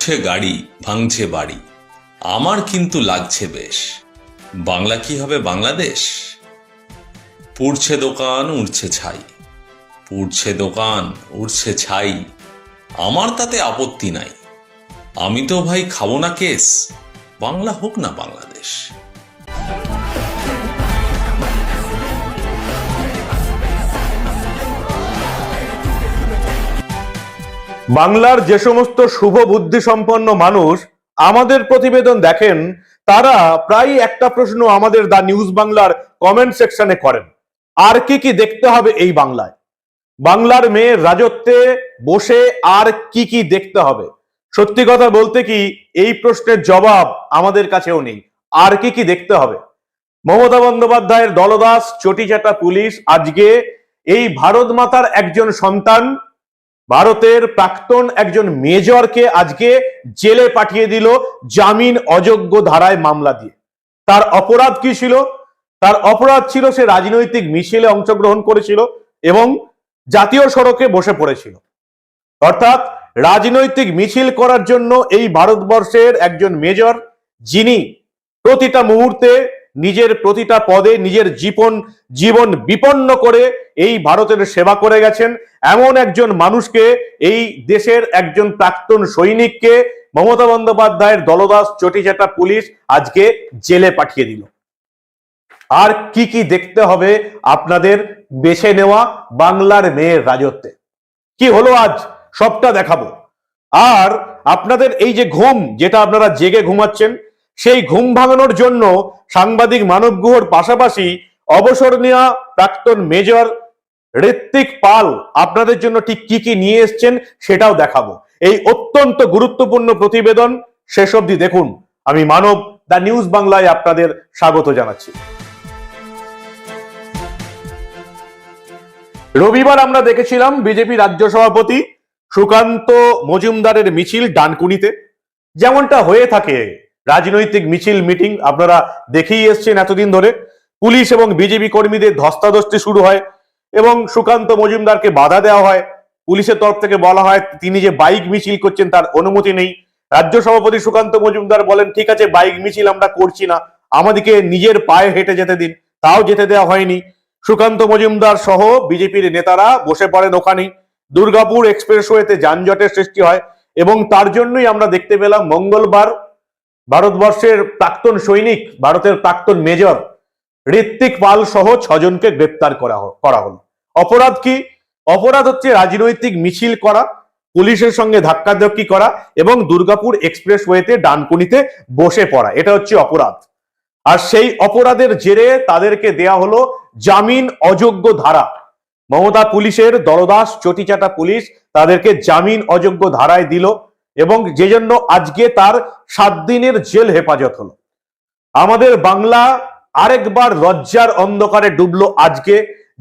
উঠছে গাড়ি, ভাঙছে বাড়ি। আমার কিন্তু লাগছে বেশ। বাংলা কি হবে বাংলাদেশ? পুড়ছে দোকান, উড়ছে ছাই। পুড়ছে দোকান, উড়ছে ছাই। আমার তাতে আপত্তি নাই। আমি তো ভাই খাব না কেস। বাংলা হোক না বাংলাদেশ। বাংলার যে সমস্ত শুভ বুদ্ধি সম্পন্ন মানুষ আমাদের প্রতিবেদন দেখেন, তারা প্রায় একটা প্রশ্ন আমাদের দা নিউজ বাংলার কমেন্ট সেকশনে করেন। আর কি কি দেখতে হবে এই বাংলায়? বাংলার মেয়ের রাজত্বে বসে আর কি কি দেখতে হবে? সত্যি কথা বলতে কি, এই প্রশ্নের জবাব আমাদের কাছেও নেই। আর কি কি দেখতে হবে? মমতা বন্দ্যোপাধ্যায়ের দলদাস চটিচাটা পুলিশ, আজকে এই ভারত মাতার একজন সন্তান ভারতের প্রাক্তন একজন মেজরকে আজকে জেলে পাঠিয়ে দিল জামিন অযোগ্য ধারায় মামলা দিয়ে। তার অপরাধ কি ছিল? তার অপরাধ ছিল সে রাজনৈতিক মিছিলে অংশগ্রহণ করেছিল এবং জাতীয় সড়কে বসে পড়েছিল। অর্থাৎ রাজনৈতিক মিছিল করার জন্য এই ভারতবর্ষের একজন মেজর, যিনি প্রতিটা মুহূর্তে নিজের প্রতিটা পদে নিজের জীবন জীবন বিপন্ন করে এই ভারতের সেবা করে গেছেন। এমন একজন মানুষকে এই দেশের একজন প্রাক্তন সৈনিককে মমতা বন্দ্যোপাধ্যায়ের দলদাস চটিচাটা পুলিশ আজকে জেলে পাঠিয়ে দিল। আর কি কি দেখতে হবে আপনাদের বেছে নেওয়া বাংলার মেয়ের রাজত্বে? কি হলো আজ? সবটা দেখাবো। আর আপনাদের এই যে ঘুম, যেটা আপনারা জেগে ঘুমাচ্ছেন সেই ঘুম ভাঙানোর জন্য সাংবাদিক মানব গুহর পাশাপাশি অবসর নেওয়া প্রাক্তন মেজর ঋত্বিক পাল আপনাদের জন্য ঠিক কি কি নিয়ে এসছেন সেটাও দেখাবো। এই অত্যন্ত গুরুত্বপূর্ণ প্রতিবেদন শেষ অবধি দেখুন। আমি মানব, দ্য নিউজ বাংলায় আপনাদের স্বাগত জানাচ্ছি। রবিবার আমরা দেখেছিলাম বিজেপি রাজ্য সভাপতি সুকান্ত মজুমদারের মিছিল ডানকুনিতে। যেমনটা হয়ে থাকে রাজনৈতিক মিছিল মিটিং আপনারা দেখেই এসছেন এতদিন ধরে। পুলিশ এবং বিজেপি কর্মীদের ধস্তাধস্তি শুরু হয় এবং সুকান্ত মজুমদারকে বাধা দেওয়া হয়। পুলিশের তরফ থেকে বলা হয়, তিনি যে বাইক মিছিল করছেন তার অনুমতি নেই। রাজ্য সভাপতি সুকান্ত মজুমদার বলেন, ঠিক আছে, বাইক মিছিল আমরা করছি না। আমাদেরকে নিজের পায়ে হেঁটে যেতে দিন। তাও যেতে দেওয়া হয়নি। সুকান্ত মজুমদার সহ বিজেপির নেতারা বসে পড়েন ওখানেই। দুর্গাপুর এক্সপ্রেসওয়েতে যানজটের সৃষ্টি হয় এবং তার জন্যই আমরা দেখতে পেলাম মঙ্গলবার ভারতবর্ষের প্রাক্তন সৈনিক, ভারতের প্রাক্তন মেজর ঋত্বিক পাল সহ ছজনকে গ্রেপ্তার করা করা হলো। অপরাধ কি? অপরাধ হচ্ছে রাজনৈতিক মিছিল করা, পুলিশের সঙ্গে ধাক্কাধাক্কি করা এবং দুর্গাপুর এক্সপ্রেসওয়েতে ডানকুনিতে বসে পড়া। এটা হচ্ছে অপরাধ। আর সেই অপরাধের জেরে তাদেরকে দেয়া হলো জামিন অযোগ্য ধারা। মমতা পুলিশের দলদাস চটিচাটা পুলিশ তাদেরকে জামিন অযোগ্য ধারায় দিল। এবং যে জন্য আজকে তার সাত দিনের জেল হেফাজত হলো। আমাদের বাংলা আরেকবার লজ্জার অন্ধকারে ডুবলো আজকে।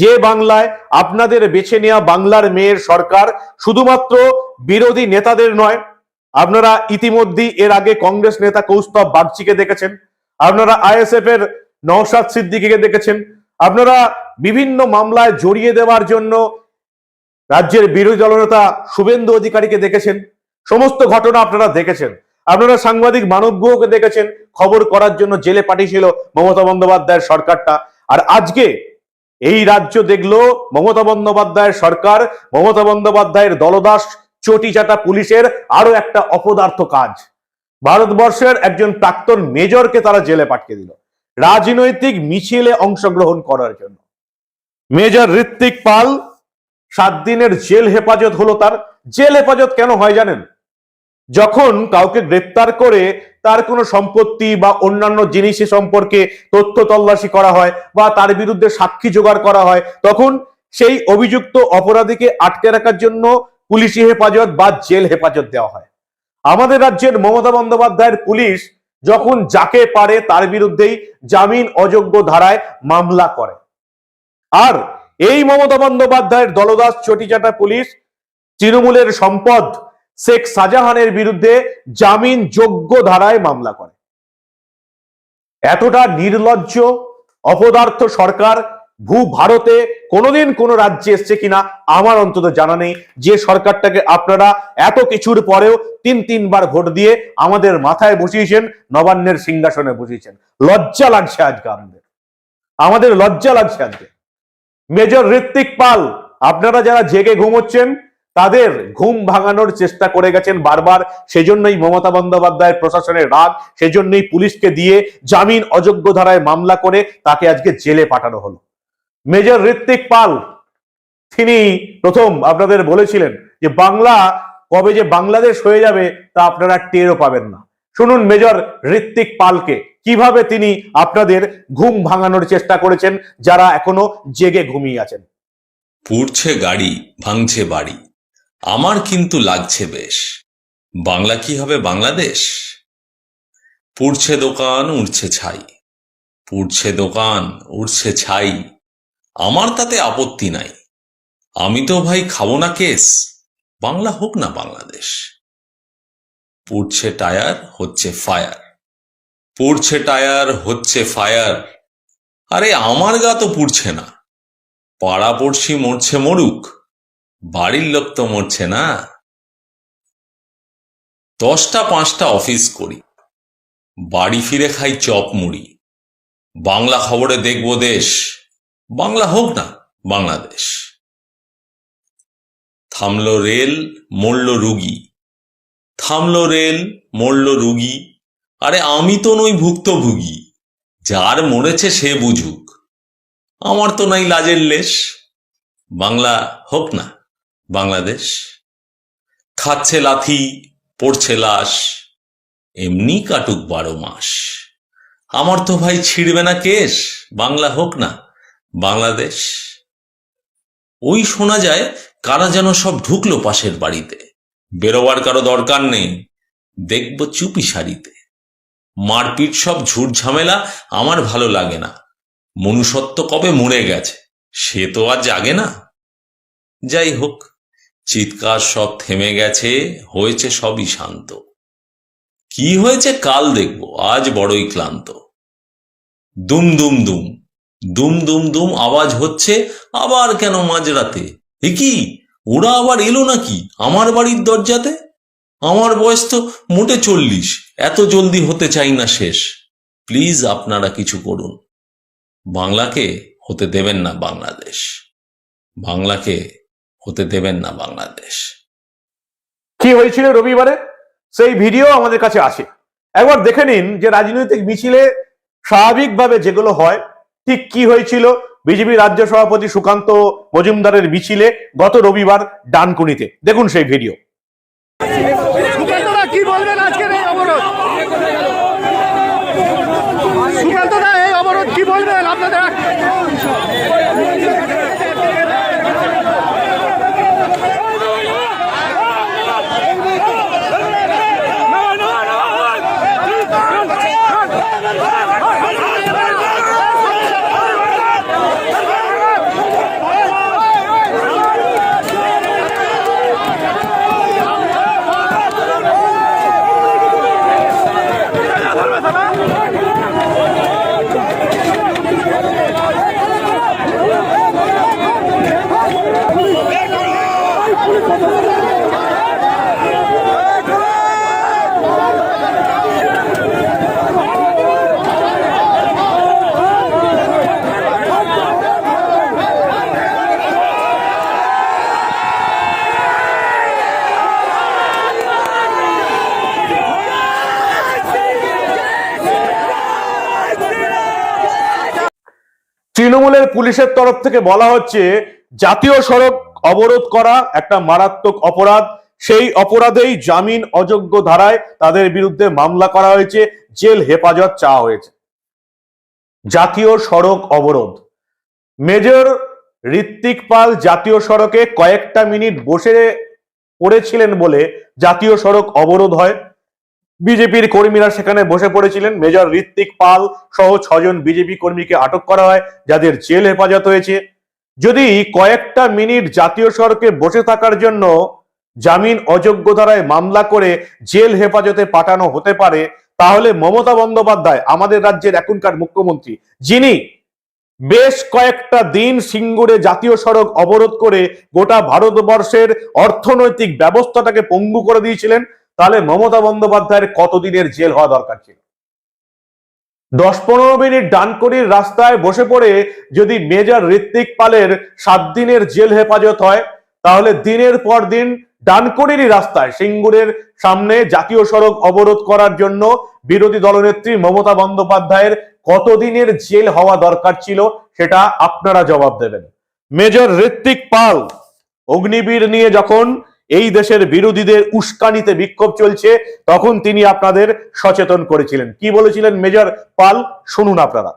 যে বাংলায় আপনাদের বেছে নেওয়া বাংলার মেয়ের সরকার শুধুমাত্র বিরোধী নেতাদের নয়, আপনারা ইতিমধ্যেই এর আগে কংগ্রেস নেতা কৌস্তব বাগচিকে দেখেছেন, আপনারা আইএসএফ এর নওশাদ সিদ্দিকীকে দেখেছেন, আপনারা বিভিন্ন মামলায় জড়িয়ে দেওয়ার জন্য রাজ্যের বিরোধী দলনেতা শুভেন্দু অধিকারীকে দেখেছেন। সমস্ত ঘটনা আপনারা দেখেছেন। আপনারা সাংবাদিক মানব গুহকে দেখেছেন, খবর করার জন্য জেলে পাঠিয়েছিল মমতা বন্দ্যোপাধ্যায়ের সরকারটা। আর আজকে এই রাজ্য দেখল মমতা বন্দ্যোপাধ্যায়ের সরকার, মমতা বন্দ্যোপাধ্যায়ের দলদাস, চটিচাটা পুলিশের আরও একটা অপদার্থ কাজ। ভারতবর্ষের একজন প্রাক্তন মেজরকে তারা জেলে পাঠিয়ে দিল। রাজনৈতিক মিছিলে অংশগ্রহণ করার জন্য। মেজর ঋত্বিক পাল সাত দিনের জেল হেফাজত হলো তার। জেল হেফাজত কেন হয় জানেন? যখন কাউকে গ্রেপ্তার করে তার কোনো সম্পত্তি বা অন্যান্য জিনিস সম্পর্কে তথ্য তল্লাশি করা হয় বা তার বিরুদ্ধে সাক্ষী জোগাড় করা হয়, তখন সেই অভিযুক্ত অপরাধীকে আটকে রাখার জন্য পুলিশি হেফাজত বা জেল হেফাজত দেওয়া হয়। আমাদের রাজ্যের মমতা বন্দ্যোপাধ্যায়ের পুলিশ যখন যাকে পারে তার বিরুদ্ধেই জামিন অযোগ্য ধারায় মামলা করে। আর এই মমতা বন্দ্যোপাধ্যায়ের দলদাস চটিচাটা পুলিশ তৃণমূলের সম্পদ শেখ শাহজাহানের বিরুদ্ধে জামিন যোগ্য ধারায় মামলা করে। এতটা নির্লজ্জ অপদার্থ সরকার ভূ ভারতে কোনোদিন কোন রাজ্যে এসছে কিনা আমার অন্তত জানা নেই। যে সরকারটাকে আপনারা এত কিছুর পরেও তিন তিনবার ভোট দিয়ে আমাদের মাথায় বসিয়েছেন, নবান্নের সিংহাসনে বসিয়েছেন। লজ্জা লাগছে আজকে আমাদের। আমাদের লজ্জা লাগছে আজকে। মেজর ঋত্বিক পাল, আপনারা যারা জেগে ঘুমোচ্ছেন তাদের ঘুম ভাঙানোর চেষ্টা করে গেছেন বারবার। সেজন্যই মমতা বন্দ্যোপাধ্যায়ের প্রশাসনের রাগ, সেজন্যই পুলিশকে দিয়ে জামিন অযোগ্য ধারায় মামলা করে তাকে আজকে জেলে পাঠানো হলো। মেজর ঋত্বিক পাল, তিনি প্রথম আপনাদের বলেছিলেন যে, বাংলা কবে যে বাংলাদেশ হয়ে যাবে তা আপনারা টেরও পাবেন না। শুনুন মেজর ঋত্বিক পালকে, কীভাবে তিনি আপনাদের ঘুম ভাঙানোর চেষ্টা করেছেন যারা এখনও জেগে ঘুমিয়ে আছেন। পুড়ছে গাড়ি, ভাঙছে বাড়ি। আমার কিন্তু লাগছে বেশ। বাংলা কি হবে বাংলাদেশ? পুড়ছে দোকান, উড়ছে ছাই। পুড়ছে দোকান, উড়ছে ছাই। আমার তাতে আপত্তি নাই। আমি তো ভাই খাব না কেস। বাংলা হোক না বাংলাদেশ। পুড়ছে টায়ার, হচ্ছে ফায়ার। পুড়ছে টায়ার, হচ্ছে ফায়ার। আরে আমার গা তো পুড়ছে না। পাড়া পড়শি মরছে মরুক। বাড়ির লোক তো মরছে না। দশটা পাঁচটা অফিস করি। বাড়ি ফিরে খাই চপ মুড়ি। বাংলা খবরে দেখব দেশ। বাংলা হোক না, বাংলাদেশ। থামলো রেল, মরল রুগী। থামলো রেল, মরল রুগী। আরে আমি তো নই ভুক্তভোগী। যার মরেছে সে বুঝুক। আমার তো নাই লাজের লেশ। বাংলা হোক না। বাংলাদেশ। খাচ্ছে লাথি, পড়ছে লাশ, এমনি কাটুক বারো মাস। আমার তো ভাই ছিড়বে না কেশ বাংলা হোক না, বাংলাদেশ। ওই শোনা যায় কারা যেন সব ঢুকলো পাশের বাড়িতে। বেরোবার কারও দরকার নেই, দেখব চুপি সারিতে মারপিট সব ঝুট ঝামেলা, আমার ভালো লাগে না। মনুষ্যত্ব কবে মরে গেছে, সে তো আর জাগে না। যাই হোক চিৎকার সব থেমে গেছে, হয়েছে সবই শান্ত। কি হয়েছে কাল দেখব, আজ বড়ই ক্লান্ত। দুম দুম দুম দুম দুম দুম আওয়াজ হচ্ছে, আবার কেন মাঝরাতে? এ কি? ওরা আবার এলো নাকি, আমার বাড়ির দরজাতে? আমার বয়স তো মোটে চল্লিশ, এত জলদি হতে চাই না শেষ। প্লিজ আপনারা কিছু করুন। বাংলাকে হতে দেবেন না বাংলাদেশ। বাংলাকে হতে দেবেন না বাংলাদেশ। কি হয়েছিল রবিবারে? সেই ভিডিও আমাদের কাছে আসে। একবার দেখে নিন যে রাজনৈতিক মিছিলে স্বাভাবিকভাবে যেগুলো হয়, ঠিক কি হয়েছিল? বিজেপি রাজ্য সভাপতি সুকান্ত মজুমদারের মিছিলে গত রবিবার ডানকুনিতে। দেখুন সেই ভিডিও। তৃণমূলের পুলিশের তরফ থেকে বলা হচ্ছে, জাতীয় সড়ক অবরোধ করা একটা মারাত্মক অপরাধ। সেই অপরাধেই জামিন অযোগ্য ধারায় তাদের বিরুদ্ধে মামলা করা হয়েছে, জেল হেফাজত চাওয়া হয়েছে। জাতীয় সড়ক অবরোধ। মেজর ঋত্বিক পাল জাতীয় সড়কে কয়েকটা মিনিট বসে পড়েছিলেন বলে জাতীয় সড়ক অবরোধ হয়। বিজেপির কর্মীরা সেখানে বসে পড়েছিলেন। মেজর ঋত্বিক পাল সহ ছজন বিজেপি কর্মীকে আটক করা হয়, যাদের জেল হেফাজত হয়েছে। যদি কয়েকটা মিনিট জাতীয় সড়কে বসে থাকার জন্য জামিন অযোগ্য ধারায় মামলা করে জেল হেফাজতে পাঠানো হতে পারে, তাহলে মমতা বন্দ্যোপাধ্যায় আমাদের রাজ্যের এখনকার মুখ্যমন্ত্রী, যিনি বেশ কয়েকটা দিন সিঙ্গুরে জাতীয় সড়ক অবরোধ করে গোটা ভারতবর্ষের অর্থনৈতিক ব্যবস্থাটাকে পঙ্গু করে দিয়েছিলেন। তাহলে মমতা বন্দ্যোপাধ্যায়ের কতদিনের জেল হওয়া দরকার ছিল? দশ পনেরো মিনিট ডানকড়ির রাস্তায় বসে পড়ে যদি মেজর ঋত্বিক পালের সাত দিনের জেল হেফাজত হয়, তাহলে দিনের পর দিন ডানকড়িরই রাস্তায় সিঙ্গুরের সামনে জাতীয় সড়ক অবরোধ করার জন্য বিরোধী দলনেত্রী মমতা বন্দ্যোপাধ্যায়ের কতদিনের জেল হওয়া দরকার ছিল সেটা আপনারা জবাব দেবেন। মেজর ঋত্বিক পাল অগ্নিবীর নিয়ে যখন এই দেশের বিরোধীদের উস্কানিতে বিক্ষোভ চলছে, তখন তিনি আপনাদের সচেতন করেছিলেন। কি বলেছিলেন মেজর পাল? শুনুন আপনারা।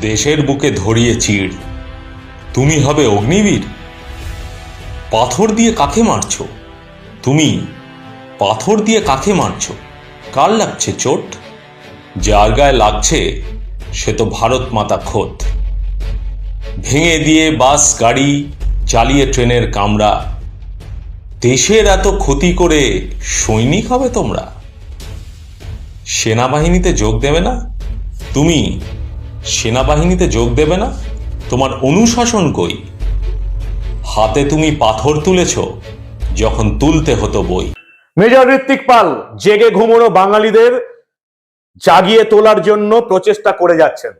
দেশের বুকে ধরিয়ে চিড়। তুমি হবে অগ্নিবীর। পাথর দিয়ে কাকে মারছো? তুমি পাথর দিয়ে কাকে মারছো? কার লাগছে চোট? যার গায়ে লাগছে সে তো ভারত মাতা খোদ। ভেঙে দিয়ে বাস, গাড়ি, চালিয়ে ট্রেনের কামরা দেশের এত ক্ষতি করে সৈনিক হবে তোমরা? সেনাবাহিনীতে যোগ দেবে না? তুমি সেনাবাহিনীতে যোগ দেবে না? তোমার অনুশাসন কই? হাতে তুমি পাথর তুলেছ, যখন তুলতে হতো বই। মেজর ঋত্বিক পাল জেগে ঘুমোনো বাঙালিদের জাগিয়ে তোলার জন্য প্রচেষ্টা করে যাচ্ছেন।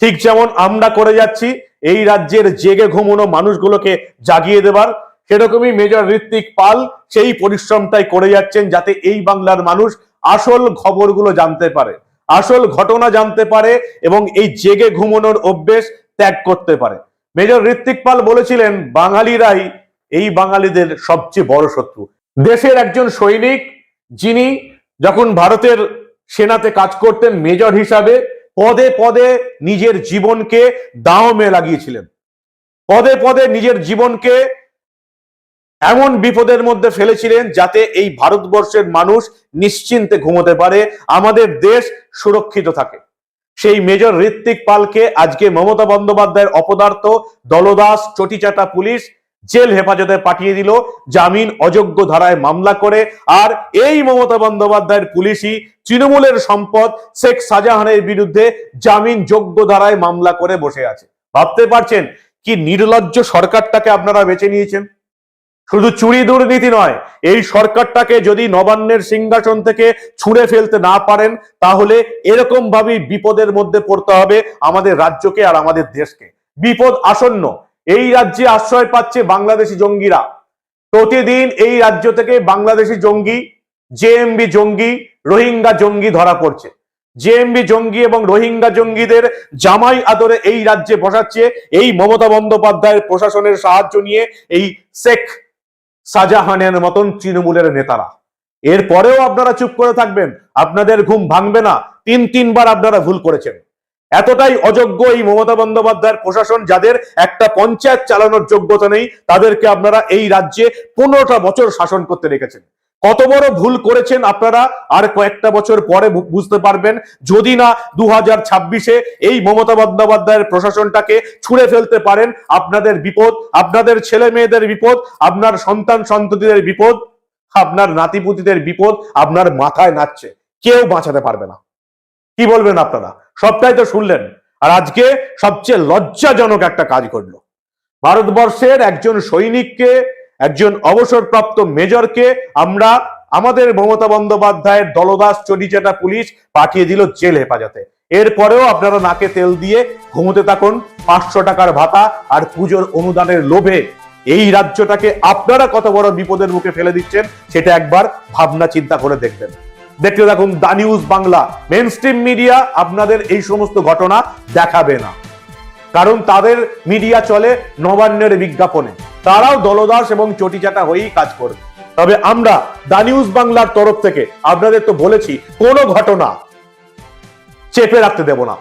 ঠিক যেমন আমরা করে যাচ্ছি, এই রাজ্যের জেগে ঘুমোনো মানুষগুলোকে জাগিয়ে দেবার সেরকমই মেজর ঋত্বিক পাল সেই পরিশ্রমটাই করে যাচ্ছেন যাতে এই বাংলার মানুষ আসল খবরগুলো জানতে পারে, আসল ঘটনা জানতে পারে এবং এই জেগে ঘুমোনোর অভ্যেস ত্যাগ করতে পারে। মেজর ঋত্বিক পাল বলেছিলেন, বাঙালিরাই এই বাঙালিদের সবচেয়ে বড় শত্রু। দেশের একজন সৈনিক, যিনি যখন ভারতের সেনাতে কাজ করতেন, মেজর হিসাবে পদে পদে নিজের জীবনকে দাওমে লাগিয়েছিলেন। পদে পদে নিজের জীবনকে এমন বিপদের মধ্যে ফেলেছিলেন যাতে এই ভারতবর্ষের মানুষ নিশ্চিন্তে ঘুমোতে পারে, আমাদের দেশ সুরক্ষিত থাকে। সেই মেজর ঋত্বিক পালকে আজকে মমতা বন্দ্যোপাধ্যায়ের অপদার্থ দলদাস চটিচাটা পুলিশ জেল হেফাজতে পাঠিয়ে দিল, জামিন অযোগ্য ধারায় মামলা করে, আর এই মমতা বন্দ্যোপাধ্যায়ের পুলিশই তৃণমূলের সম্পদ শেখ শাহজাহানের বিরুদ্ধে জামিন যোগ্য ধারায় মামলা করে বসে আছে। ভাবতে পারছেন কি নির্লজ্জ সরকারটাকে আপনারা বেছে নিয়েছেন? শুধু চুরি দুর্নীতি নয়, এই সরকারটাকে যদি নবান্নের সিংহাসন থেকে ছুঁড়ে ফেলতে না পারেন, তাহলে এরকম ভাবেই বিপদের মধ্যে পড়তে হবে আমাদের রাজ্যকে আর আমাদের দেশকে। বিপদ আসন্ন, এই রাজ্যে আশ্রয় পাচ্ছে বাংলাদেশি জঙ্গিরা। প্রতিদিন এই রাজ্য থেকে বাংলাদেশি জঙ্গি জেএমবি জঙ্গি, রোহিঙ্গা জঙ্গি ধরা পড়ছে। জেএমবি জঙ্গি এবং রোহিঙ্গা জঙ্গিদের জামাই আদরে এই রাজ্যে বসাচ্ছে এই মমতা বন্দ্যোপাধ্যায়ের প্রশাসনের সাহায্য নিয়ে এই শেখ শাহজাহানের মতন তৃণমূলের নেতারা। এরপরেও আপনারা চুপ করে থাকবেন, আপনাদের ঘুম ভাঙবে না, তিন তিনবার আপনারা ভুল করেছেন। এতটাই অযোগ্য এই মমতা বন্দ্যোপাধ্যায়ের প্রশাসন যাদের একটা পঞ্চায়েত চালানোর যোগ্যতা নেই, তাদেরকে আপনারা এই রাজ্যে পনেরোটা বছর শাসন করতে রেখেছেন। কত বড় ভুল করেছেন আপনারা? আর কয়েকটা বছর পরে বুঝতে পারবেন। যদি না দু হাজার ছাব্বিশে এই মমতা বন্দ্যোপাধ্যায়ের প্রশাসনটাকে ছুঁড়ে ফেলতে পারেন, আপনাদের বিপদ, আপনাদের ছেলে মেয়েদের বিপদ, আপনার সন্তান সন্ততিদের বিপদ, আপনার নাতিপুতিদের বিপদ আপনার মাথায় নাচছে। কেউ বাঁচাতে পারবে না। কি বলবেন আপনারা? সবটাই তো শুনলেন। আর আজকে সবচেয়ে লজ্জাজনক একটা কাজ করল ভারতবর্ষের একজন সৈনিককে একজন অবসরপ্রাপ্ত মেজরকে আমরা আমাদের মমতা বন্দ্যোপাধ্যায়ের দলদাস চটিচাটা পুলিশ পাঠিয়ে দিল জেল হেফাজতে। এরপরেও আপনারা নাকে তেল দিয়ে ঘুমোতে থাকুন, পাঁচশো টাকার ভাতা আর পুজোর অনুদানের লোভে এই রাজ্যটাকে আপনারা কত বড় বিপদের মুখে ফেলে দিচ্ছেন, সেটা একবার ভাবনা চিন্তা করে দেখবেন। দেখতে থাকুন the news Bangla. Mainstream media আপনাদের এই সমস্ত ঘটনা দেখাবে না। কারণ তাদের মিডিয়া চলে নবান্নের বিজ্ঞাপনে। তারাও দলদাস এবং চটিচাটা হয়েই কাজ করবে। তবে আমরা দা নিউজ বাংলার তরফ থেকে আপনাদের তো বলেছি, কোনো ঘটনা চেপে রাখতে দেব না।